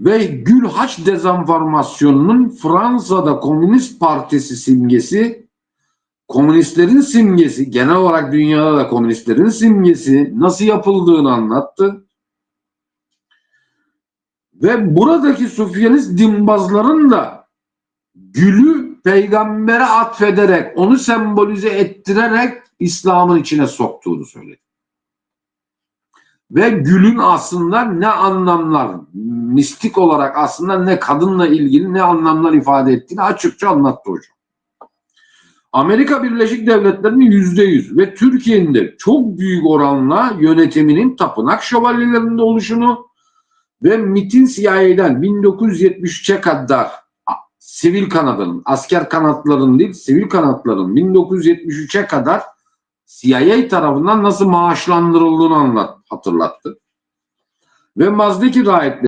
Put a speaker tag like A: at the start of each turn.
A: ve Gülhaç dezenformasyonunun Fransa'da Komünist Partisi simgesi, komünistlerin simgesi, genel olarak dünyada da komünistlerin simgesi nasıl yapıldığını anlattı. Ve buradaki Sufyanist dimbazların da gülü peygambere atfederek, onu sembolize ettirerek İslam'ın içine soktuğunu söyledi. Ve gülün aslında ne anlamlar, mistik olarak aslında ne kadınla ilgili ne anlamlar ifade ettiğini açıkça anlattı hocam. Amerika Birleşik Devletleri'nin yüzde yüz ve Türkiye'nin de çok büyük oranla yönetiminin tapınak şövalyelerinde oluşunu ve MIT'in CIA'den 1973'e kadar sivil kanadının, asker kanatlarının değil, sivil kanatların 1973'e kadar CIA tarafından nasıl maaşlandırıldığını anlat, hatırlattı. Ve Mazdaki rahipleri